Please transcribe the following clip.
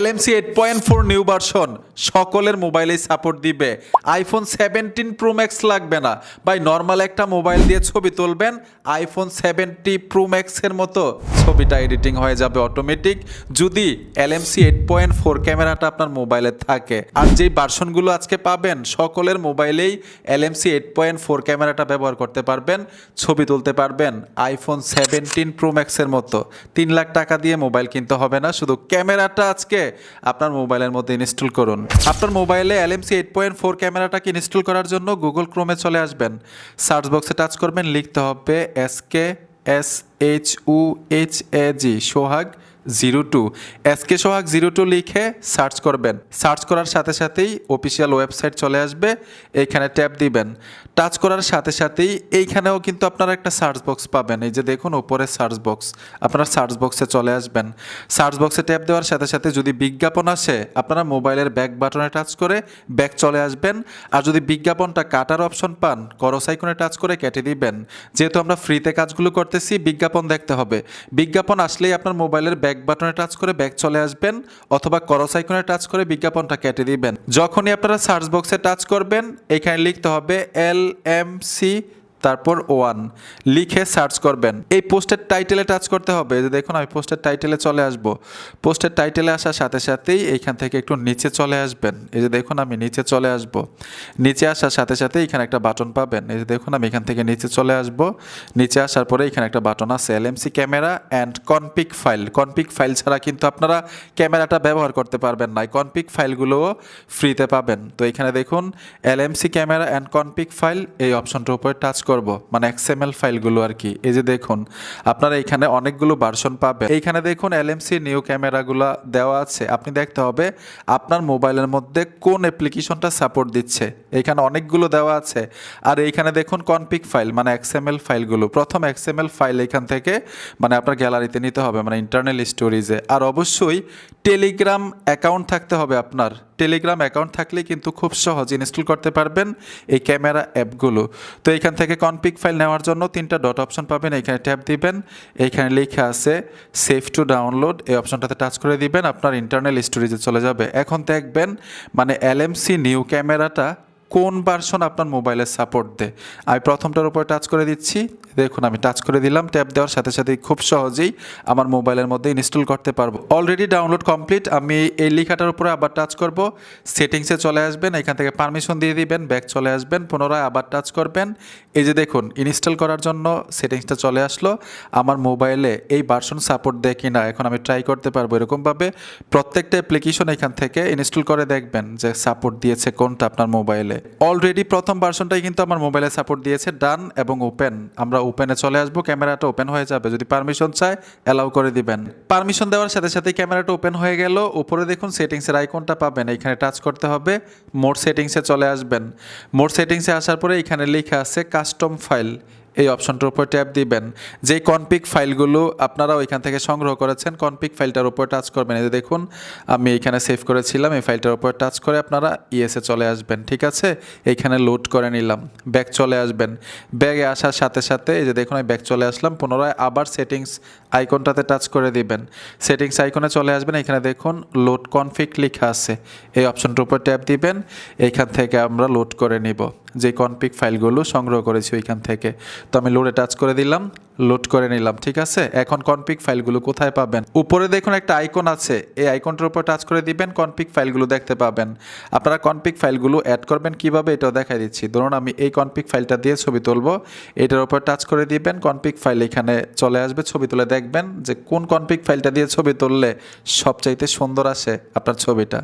LMC eight point four new version. সকলের মোবাইলেই support দিবে। আইফোন সেভেন্টিন প্রো ম্যাক্স লাগবে না। ভাই নর্মাল একটা মোবাইল দিয়ে ছবি তুলবেন আইফোন সেভেন্টি প্রো ম্যাক্সের মতো ছবিটা এডিটিং হয়ে যাবে অটোমেটিক যদি এলএমসি এইট পয়েন্ট ফোর ক্যামেরাটা আপনার মোবাইলে থাকে। আর যেই ভার্সনগুলো আজকে পাবেন, সকলের মোবাইলেই এলএমসি এইট পয়েন্ট ফোর ক্যামেরাটা ব্যবহার করতে পারবেন, ছবি তুলতে পারবেন আইফোন সেভেন্টিন প্রো ম্যাক্সের মতো। তিন লাখ টাকা দিয়ে মোবাইল কিনতে হবে না, শুধু ক্যামেরাটা আজকে। আপনার মোবাইলের মধ্যে ইনস্টল করুন। আপনার মোবাইলে এলএমসি এইট পয়েন্ট ফোর ক্যামেরাটাকে ইনস্টল করার জন্য গুগল ক্রোমে চলে আসবেন। সার্চ বক্সে টাচ করবেন, লিখতে হবে S K S H U H A G Sohag. Zero two. SK Sohag zero two লিখে সার্চ করবেন। সার্চ করার সাথে সাথেই অফিসিয়াল ওয়েবসাইট চলে আসবে। এইখানে ট্যাপ দিবেন। টাচ করার সাথে সাথেই এইখানেও কিন্তু আপনারা একটা সার্চ বক্স পাবেন। এই যে দেখুন, উপরে সার্চ বক্স। আপনারা সার্চ বক্সে চলে আসবেন। সার্চ বক্সে ট্যাপ দেওয়ার সাথে সাথে যদি বিজ্ঞাপন আসে, আপনারা মোবাইলের ব্যাক বাটনে টাচ করে ব্যাক চলে আসবেন। আর যদি বিজ্ঞাপনটা কাটার অপশন পান, করস আইকনে টাচ করে কেটে দিবেন। যেহেতু আমরা ফ্রিতে কাজগুলো করতেছি, বিজ্ঞাপন দেখতে হবে। বিজ্ঞাপন আসলেই আপনার মোবাইলের ব্যাক বাটনে টাচ করে ব্যাক চলে আসবেন অথবা করস আইকনে টাচ করে বিজ্ঞাপনটা কেটে দিবেন। যখনই আপনারা সার্চ বক্সে টাচ করবেন, এখানে লিখতে হবে এল এম সি তারপর ওয়ান। লিখে সার্চ করবেন। এই পোস্টের টাইটেলে টাচ করতে হবে। যে দেখুন, আমি পোস্টের টাইটেলে চলে আসব। পোস্টের টাইটেলে আসার সাথে সাথেই এইখান থেকে একটু নিচে চলে আসবেন। এই যে দেখুন, আমি নিচে চলে আসব। নিচে আসার সাথে সাথে এখানে একটা বাটন পাবেন। এই যে দেখুন, আমি এখান থেকে নিচে চলে আসব। নিচে আসার পরে এখানে একটা বাটন আছে, LMC camera and config file. Config file ছাড়া কিন্তু আপনারা ক্যামেরাটা ব্যবহার করতে পারবেন না। কনপিক ফাইলগুলোও ফ্রিতে পাবেন। তো এখানে দেখুন, LMC camera and config file এই অপশনটার উপরে টাচ করব? মানে এক্সএমএল ফাইলগুলো আর কি। এই যে দেখুন, আপনারা এখানে অনেকগুলো ভার্সন পাবেন। এইখানে দেখুন এলএমসি নিউ ক্যামেরাগুলো দেওয়া আছে। আপনি দেখতে হবে, আপনার মোবাইলের মধ্যে কোন অ্যাপ্লিকেশনটা সাপোর্ট দিচ্ছে। এখানে অনেকগুলো দেওয়া আছে। আর এইখানে দেখুন কনপিক ফাইল মানে এক্সএমএল ফাইলগুলো। প্রথম এক্সএমএল ফাইল এখান থেকে মানে আপনার গ্যালারিতে নিতে হবে মানে ইন্টারনাল স্টোরেজে আর অবশ্যই টেলিগ্রাম অ্যাকাউন্ট থাকতে হবে আপনার। টেলিগ্রাম অ্যাকাউন্ট থাকলে কিন্তু খুব সহজ ইনস্টল করতে পারবেন এই ক্যামেরা অ্যাপগুলো। তো এখান থেকে কনপিক ফাইল নেওয়ার জন্য তিনটা ডট অপশন পাবেন, এখানে ট্যাপ দিবেন, এখানে লেখা আছে সেফ টু ডাউনলোড এই অপশনটাতে টাচ করে দিবেন, আপনার ইন্টারনাল স্টোরেজে চলে যাবে। এখন দেখবেন মানে এলএমসি নিউ ক্যামেরাটা কোন ভার্সন আপনার মোবাইলে সাপোর্ট দেয়? আমি প্রথমটার উপর টাচ করে দিচ্ছি। দেখুন, আমি টাচ করে দিলাম ট্যাপ দেওয়ার সাথে সাথে খুব সহজেই আমার মোবাইলের মধ্যে ইনস্টল করতে পারব। অলরেডি ডাউনলোড কমপ্লিট আমি এই লেখাটার উপরে আবার টাচ করব। সেটিংসে চলে আসবেন, এখান থেকে পারমিশন দিয়ে দিবেন ব্যাক চলে আসবেন, পুনরায় আবার টাচ করবেন। এই যে দেখুন ইনস্টল করার জন্য সেটিংসটা চলে আসলো। আমার মোবাইলে এই ভার্সন সাপোর্ট দেয় কি না, এখন আমি ট্রাই করতে পারব এরকমভাবে। প্রত্যেকটা অ্যাপ্লিকেশন এখান থেকে ইনস্টল করে দেখবেন যে সাপোর্ট দিয়েছে কোনটা আপনার মোবাইলে অলরেডি প্রথম ভার্সনটাই কিন্তু আমার মোবাইলে সাপোর্ট দিয়েছে ডান এবং ওপেন আমরা ওপেনে চলে আসব, ক্যামেরাটা ওপেন হয়ে যাবে। যদি পারমিশন চায় অ্যালাউ করে দিবেন। পারমিশন দেওয়ার সাথে সাথে ক্যামেরাটা ওপেন হয়ে গেল। উপরে দেখুন সেটিংসের আইকনটা পাবেন। এখানে টাচ করতে হবে মোড সেটিংসে চলে আসবেন। মোড সেটিংসে আসার পরে এখানে লেখা আছে কাস্টম ফাইল এই অপশনটার উপর ট্যাপ দিবেন। যে কনপিক ফাইলগুলো আপনারা ওইখান থেকে সংগ্রহ করেছেন কনপিক ফাইলটার উপর টাচ করবেন। এই যে দেখুন, আমি এখানে সেভ করেছিলাম, এই ফাইলটার উপর টাচ করে আপনারা ইএসএ চলে আসবেন, ঠিক আছে? এইখানে লোড করে নিলাম ব্যাক চলে আসবেন। ব্যাগে আসার সাথে সাথে, এই যে দেখুন, আমি ব্যাক চলে আসলাম, পুনরায় আবার সেটিংস আইকনটাতে টাচ করে দিবেন। সেটিংস আইকনে চলে আসবেন, এখানে দেখুন লোড কনফিক লেখা আছে। এই অপশনটার উপর ট্যাপ দিবেন এইখান থেকে আমরা লোড করে নিব। যে কনপিক ফাইলগুলো সংগ্রহ করেছি ওইখান থেকে। তো আমি লোডে টাচ করে দিলাম লোড করে নিলাম, ঠিক আছে? এখন কনপিক ফাইলগুলো কোথায় পাবেন? উপরে দেখুন একটা আইকন আছে, এই আইকনটার উপর টাচ করে দিবেন কনপিক ফাইলগুলো দেখতে পাবেন। আপনারা কনপিক ফাইলগুলো অ্যাড করবেন কীভাবে এটাও দেখাই দিচ্ছি। ধরুন আমি এই কনপিক ফাইলটা দিয়ে ছবি তুলবো, এটার উপর টাচ করে দিবেন কনপিক ফাইল এখানে চলে আসবে, ছবি তুলে দেখবেন যে কোন কনপিক ফাইলটা দিয়ে ছবি তুললে সবচাইতে সুন্দর আসে আপনার ছবিটা।